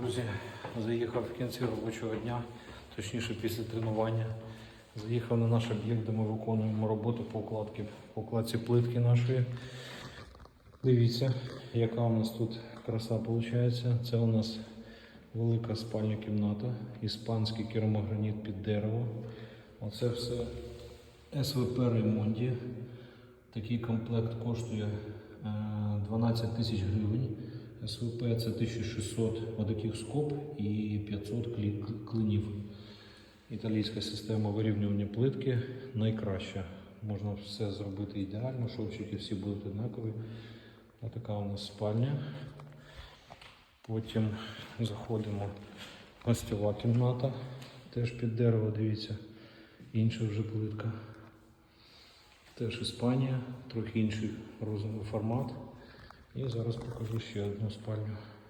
Друзі, заїхав в кінці робочого дня, точніше після тренування. Заїхав на наш об'єкт, де ми виконуємо роботу по укладці, по укладці плитки нашої. Дивіться, яка у нас тут краса виходить. Це у нас велика спальня кімната, іспанський керамограніт під дерево. Оце все СВП Ремонді. Такий комплект коштує е, 12 тисяч гривень. СВП це 1600 отаких скоб і 500 клинів. Італійська система вирівнювання плитки найкраща. Можна все зробити ідеально, шовчики всі будуть однакові. Ось така у нас спальня. Потім заходимо гостьова кімната. Теж під дерево, дивіться, інша вже плитка. Теж Іспанія, трохи інший розмір формат. І зараз покажу ще одну спальню.